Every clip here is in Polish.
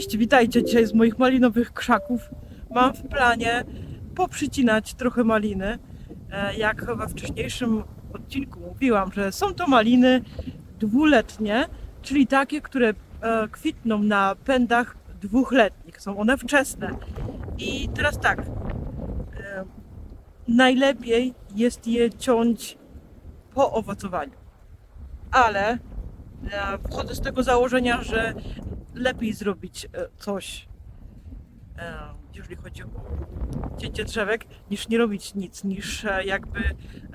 Cześć, witajcie dzisiaj z moich malinowych krzaków. Mam w planie poprzycinać trochę maliny. E, Jak we wcześniejszym odcinku mówiłam, że są to maliny dwuletnie, czyli takie, które e, kwitną na pędach dwuchletnich. Są one wczesne. I teraz tak, e, najlepiej jest je ciąć po owocowaniu. Ale ja wchodzę z tego założenia, że lepiej zrobić e, coś, e, jeżeli chodzi o cięcie drzewek, niż nie robić nic, niż e, jakby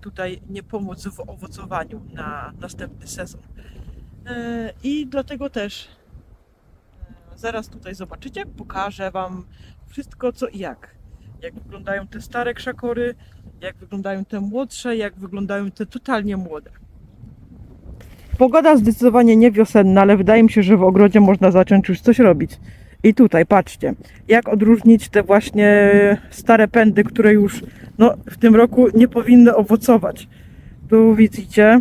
tutaj nie pomóc w owocowaniu na następny sezon. I dlatego też zaraz tutaj zobaczycie, pokażę Wam wszystko co i jak. Jak wyglądają te stare krzakory, jak wyglądają te młodsze, jak wyglądają te totalnie młode. Pogoda zdecydowanie nie wiosenna, ale wydaje mi się, że w ogrodzie można zacząć już coś robić. I tutaj patrzcie, jak odróżnić te właśnie stare pędy, które już no, w tym roku nie powinny owocować. Tu widzicie,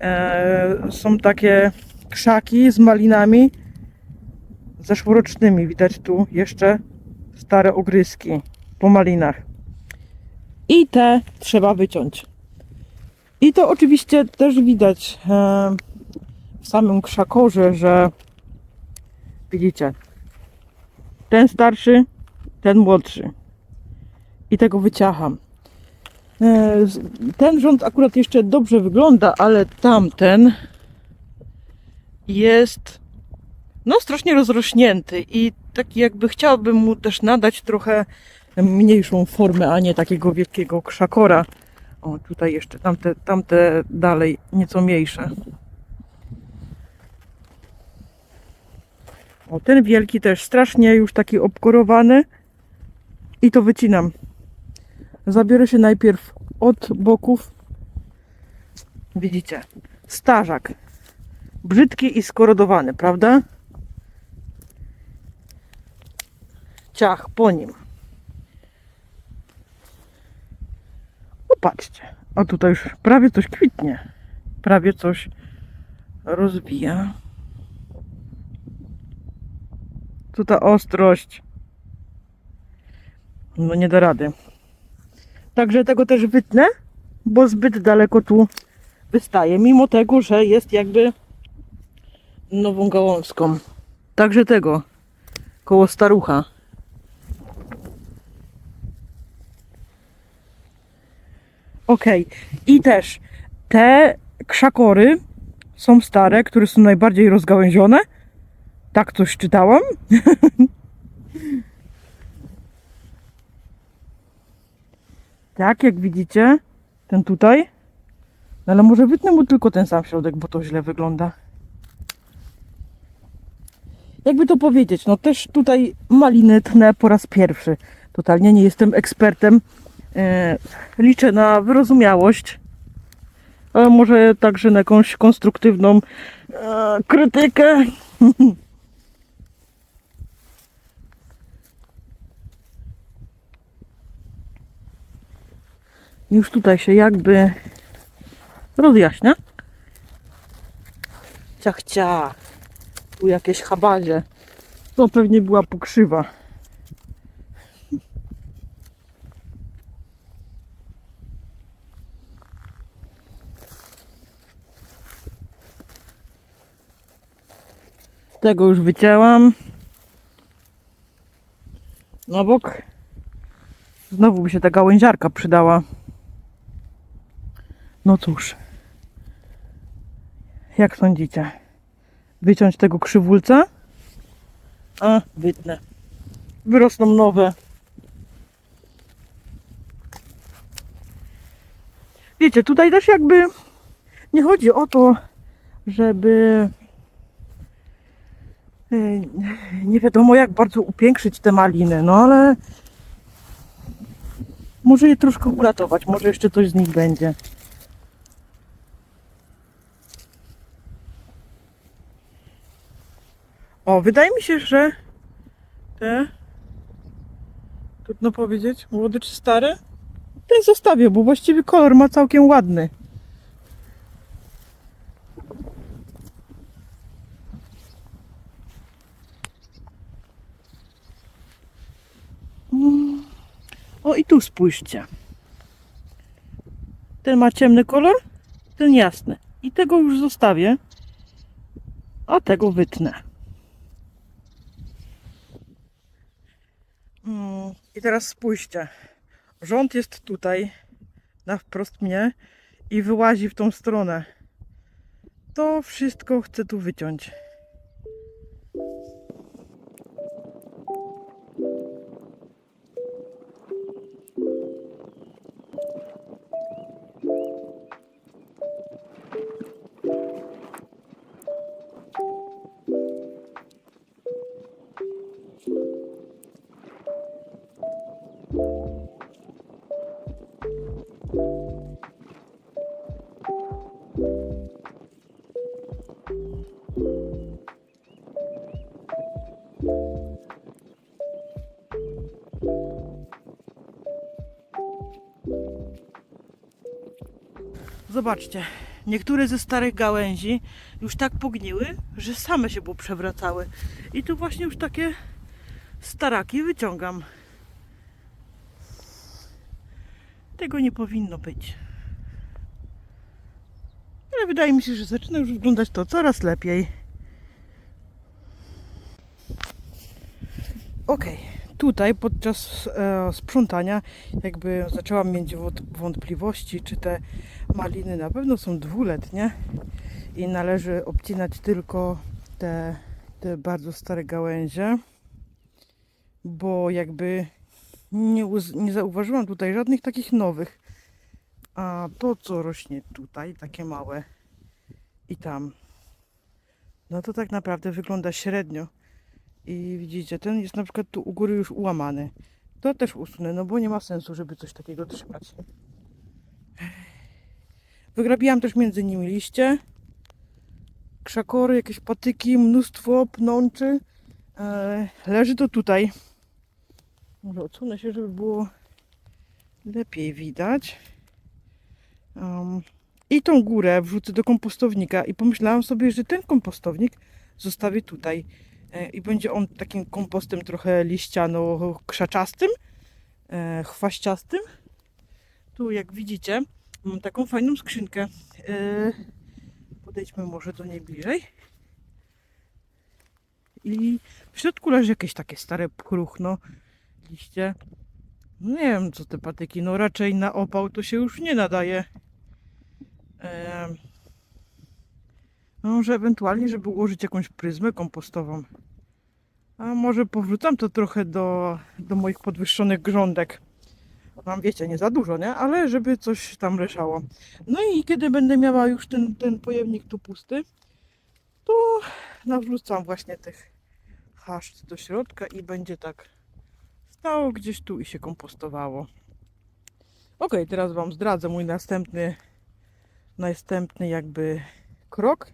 e, są takie krzaki z malinami zeszłorocznymi. Widać tu jeszcze stare ogryski po malinach. I te trzeba wyciąć. I to oczywiście też widać e, w samym krzakorze, że widzicie, ten starszy, ten młodszy. I tego wyciacham. E, Ten rząd akurat jeszcze dobrze wygląda, ale tamten jest no strasznie rozrośnięty i taki jakby chciałabym mu też nadać trochę mniejszą formę, a nie takiego wielkiego krzakora. O, tutaj jeszcze tamte, tamte dalej nieco mniejsze. O, ten wielki też strasznie już taki obkorowany. I to wycinam. Zabiorę się najpierw od boków. Widzicie, starzak. Brzydki i skorodowany, prawda? Ciach po nim. Popatrzcie. O tutaj już prawie coś kwitnie. Prawie coś rozwija. Tu ta ostrość. No nie da rady. Także tego też wytnę, bo zbyt daleko tu wystaje. Mimo tego, że jest jakby nową gałązką. Także tego. Koło starucha. Okej. I też te krzakory są stare, które są najbardziej rozgałęzione. Tak coś czytałam. tak, jak widzicie, ten tutaj. No ale może wytnę mu tylko ten sam środek, bo to źle wygląda. Jakby to powiedzieć, no też tutaj maliny tnę po raz pierwszy. Totalnie nie jestem ekspertem. E, liczę na wyrozumiałość, ale może także na jakąś konstruktywną e, krytykę. Już tutaj się jakby rozjaśnia. Ciach, ciach. Tu jakieś habazie. To pewnie była pokrzywa. Tego już wycięłam. Na bok. Znowu by się ta gałęziarka przydała. No cóż. Jak sądzicie? Wyciąć tego krzywulca? A, wytnę. Wyrosną nowe. Wiecie, tutaj też jakby nie chodzi o to, żeby nie wiadomo jak bardzo upiększyć te maliny, no ale może je troszkę uratować, może jeszcze coś z nich będzie. O, wydaje mi się, że te trudno powiedzieć, młode czy stare? Ten zostawię, bo właściwie kolor ma całkiem ładny. I tu spójrzcie. Ten ma ciemny kolor, ten jasny. I tego już zostawię, a tego wytnę. Mm, I teraz spójrzcie. Rząd jest tutaj, na wprost mnie i wyłazi w tą stronę. To wszystko chcę tu wyciąć. Zobaczcie, niektóre ze starych gałęzi już tak pogniły, że same się przewracały. I tu właśnie już takie staraki wyciągam. Tego nie powinno być. Ale wydaje mi się, że zaczyna już wyglądać to coraz lepiej. Okej, tutaj podczas e, sprzątania jakby zaczęłam mieć wąt- wątpliwości, czy te maliny na pewno są dwuletnie i należy obcinać tylko te, te bardzo stare gałęzie, bo jakby nie, nie zauważyłam tutaj żadnych takich nowych. A to, co rośnie tutaj, takie małe i tam, no to tak naprawdę wygląda średnio. I widzicie, ten jest na przykład tu u góry już ułamany. To też usunę, no bo nie ma sensu, żeby coś takiego trzymać. Wygrabiłam też między nimi liście, krzakory, jakieś patyki, mnóstwo pnączy. E, leży to tutaj. Może odsunę się, żeby było lepiej widać. Um, I tą górę wrzucę do kompostownika i pomyślałam sobie, że ten kompostownik zostawię tutaj. E, I będzie on takim kompostem trochę liściano-krzaczastym, e, chwaściastym. Tu jak widzicie mam taką fajną skrzynkę. E, Podejdźmy może do niej bliżej. I w środku leży jakieś takie stare pchruchno, liście. Nie wiem co te patyki, no raczej na opał to się już nie nadaje. E, no, może ewentualnie, żeby ułożyć jakąś pryzmę kompostową. A może powrócam to trochę do, do moich podwyższonych grządek. Mam, wiecie, nie za dużo, nie? Ale żeby coś tam leżało. No i kiedy będę miała już ten, ten pojemnik tu pusty, to nawrzucam właśnie tych haszc do środka i będzie tak stało gdzieś tu i się kompostowało. Ok, teraz Wam zdradzę mój następny, następny jakby krok.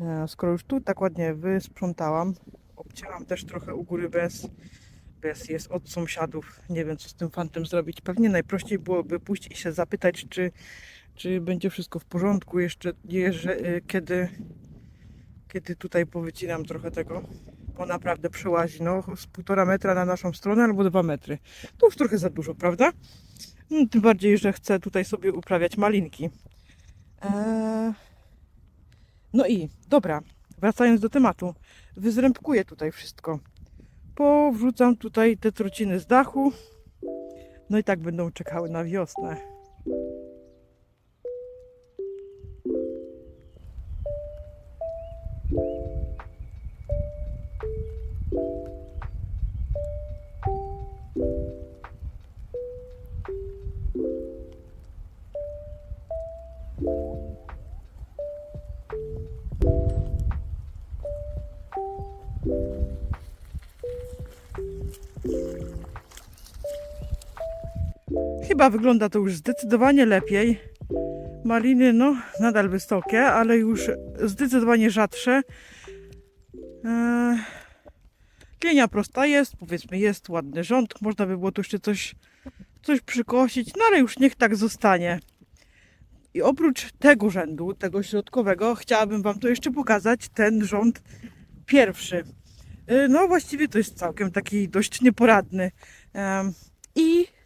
E, Skoro już tu tak ładnie wysprzątałam, obcięłam też trochę u góry bez, bez jest od sąsiadów. Nie wiem co z tym fantem zrobić. Pewnie najprościej byłoby pójść i się zapytać, czy, czy będzie wszystko w porządku jeszcze, e, kiedy, kiedy tutaj powycinam trochę tego. Bo naprawdę przełazi no, z półtora metra na naszą stronę albo dwa metry. To już trochę za dużo, prawda? No, tym bardziej, że chcę tutaj sobie uprawiać malinki. Eee... No i dobra, wracając do tematu, wyzrębkuję tutaj wszystko. Powrzucam tutaj te trociny z dachu. No i tak będą czekały na wiosnę. Chyba wygląda to już zdecydowanie lepiej. Maliny, no, nadal wysokie, ale już zdecydowanie rzadsze. Eee, linia prosta jest, powiedzmy, jest ładny rząd. Można by było tu jeszcze coś, coś przykosić, no ale już niech tak zostanie. I oprócz tego rzędu, tego środkowego, chciałabym Wam tu jeszcze pokazać ten rząd pierwszy. Yy, No właściwie to jest całkiem taki dość nieporadny. Em, I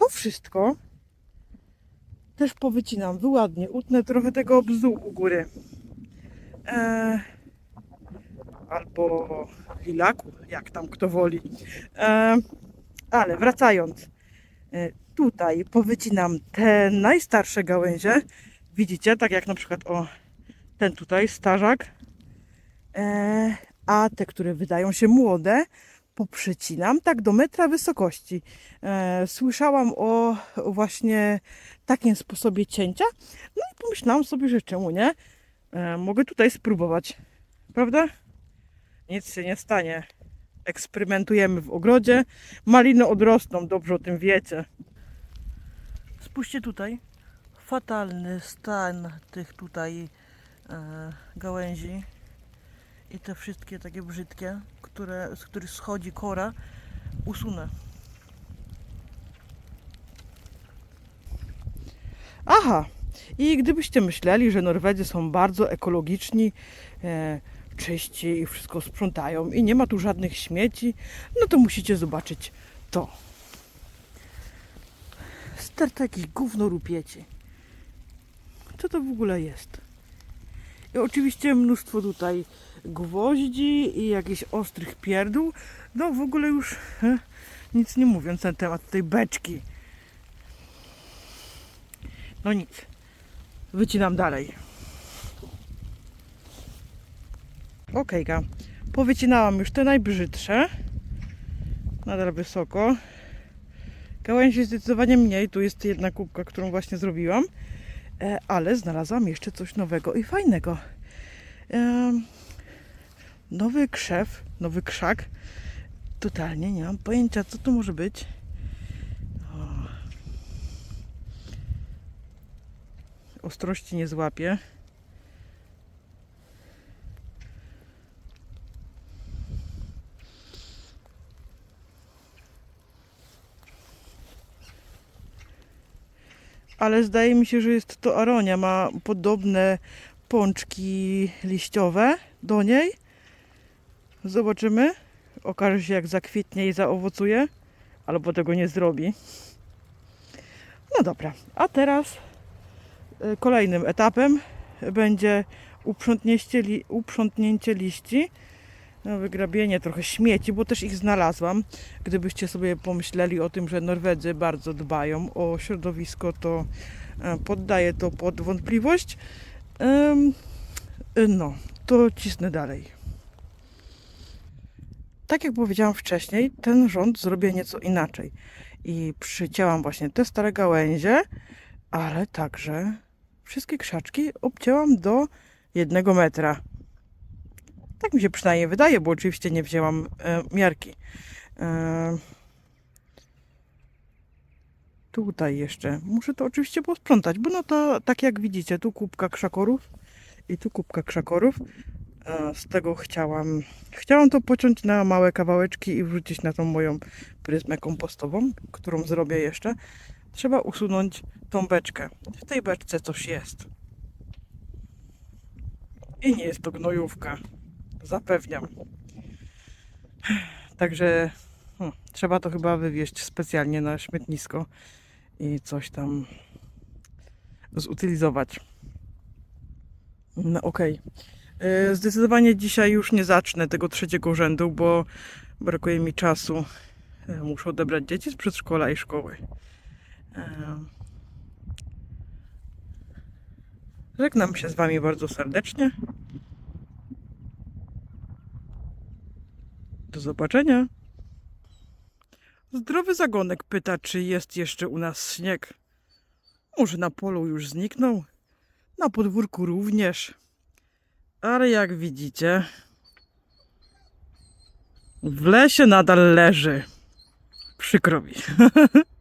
to wszystko też powycinam, wyładnie, utnę trochę tego bzu u góry. E, albo lilaku, jak tam kto woli. E, ale wracając, e, tutaj powycinam te najstarsze gałęzie. Widzicie, tak jak na przykład o ten tutaj, starzak. A te, które wydają się młode, poprzecinam tak do metra wysokości. E, słyszałam o właśnie takim sposobie cięcia, no i pomyślałam sobie, że czemu nie? E, mogę tutaj spróbować, prawda? Nic się nie stanie. Eksperymentujemy w ogrodzie. Maliny odrosną, dobrze o tym wiecie. Spójrzcie tutaj. Fatalny stan tych tutaj e, gałęzi i te wszystkie takie brzydkie, które, z których schodzi kora, usunę. Aha, i gdybyście myśleli, że Norwedzy są bardzo ekologiczni, e, czyści i wszystko sprzątają i nie ma tu żadnych śmieci, no to musicie zobaczyć to. Sterta jakiś gówno rupieci. Co to w ogóle jest? I oczywiście mnóstwo tutaj gwoździ i jakichś ostrych pierdół. No w ogóle już nic nie mówiąc na temat tej beczki. No nic. Wycinam dalej. Okejka. Powycinałam już te najbrzydsze. Nadal wysoko. Gałęzi zdecydowanie mniej. Tu jest jedna kubka, którą właśnie zrobiłam. E, ale znalazłam jeszcze coś nowego i fajnego. Nowy krzew, nowy krzak. Totalnie nie mam pojęcia, co to może być. O. Ostrości nie złapię. ale zdaje mi się, że jest to aronia. Ma podobne pączki liściowe do niej. Zobaczymy. Okaże się, jak zakwitnie i zaowocuje, albo tego nie zrobi. No dobra, a teraz y, kolejnym etapem będzie uprzątnięcie, li, uprzątnięcie liści. No, wygrabienie trochę śmieci, bo też ich znalazłam. Gdybyście sobie pomyśleli o tym, że Norwedzy bardzo dbają o środowisko, to e, poddaję to pod wątpliwość. No, to cisnę dalej. Tak jak powiedziałam wcześniej, ten rząd zrobię nieco inaczej. I przycięłam właśnie te stare gałęzie, ale także wszystkie krzaczki obcięłam do jednego metra. Tak mi się przynajmniej wydaje, bo oczywiście nie wzięłam e, miarki. E, tutaj jeszcze. Muszę to oczywiście posprzątać, bo no to tak jak widzicie, tu kubka krzakorów i tu kubka krzakorów. Z tego chciałam, chciałam to pociąć na małe kawałeczki i wrzucić na tą moją pryzmę kompostową, którą zrobię jeszcze. Trzeba usunąć tą beczkę. W tej beczce coś jest. I nie jest to gnojówka. Zapewniam. Także hmm, trzeba to chyba wywieźć specjalnie na śmietnisko i coś tam zutylizować. No okej. E, Zdecydowanie dzisiaj już nie zacznę tego trzeciego rzędu, bo brakuje mi czasu. E, Muszę odebrać dzieci z przedszkola i szkoły. E, Żegnam się z Wami bardzo serdecznie. Do zobaczenia. Zdrowy zagonek pyta, czy jest jeszcze u nas śnieg. Może na polu już zniknął, na podwórku również. Ale jak widzicie, w lesie nadal leży. Przykro mi.